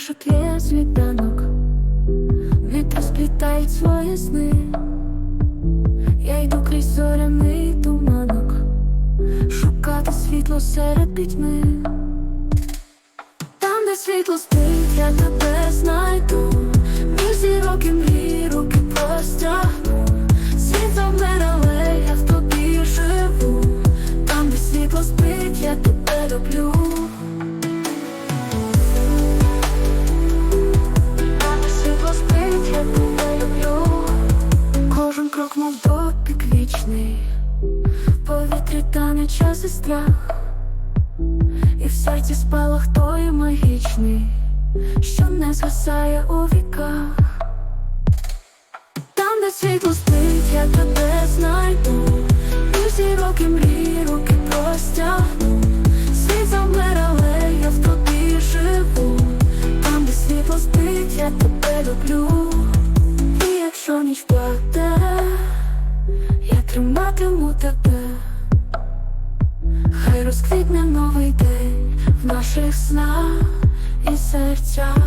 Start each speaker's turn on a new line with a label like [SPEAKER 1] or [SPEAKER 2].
[SPEAKER 1] шукає світанок, вітер сплітають свої сни. Я йду крізь зоряний туманок, шукати світло серед пітьми. Там, де світло спить, я тебе знайду. Між зірок і мрій руки простягну. Допік повітрі тане час і страх. І в серці спалах той магічний, що не згасає у віках. Там, де світло спить, я тебе знайду. І всі роки мрій, руки простягну. Світ завмер, але я в тобі живу. Там, де світло спить, я тебе люблю. І якщо ніч я триматиму тебе. Хай розквітне новий день в наших снах і серцях.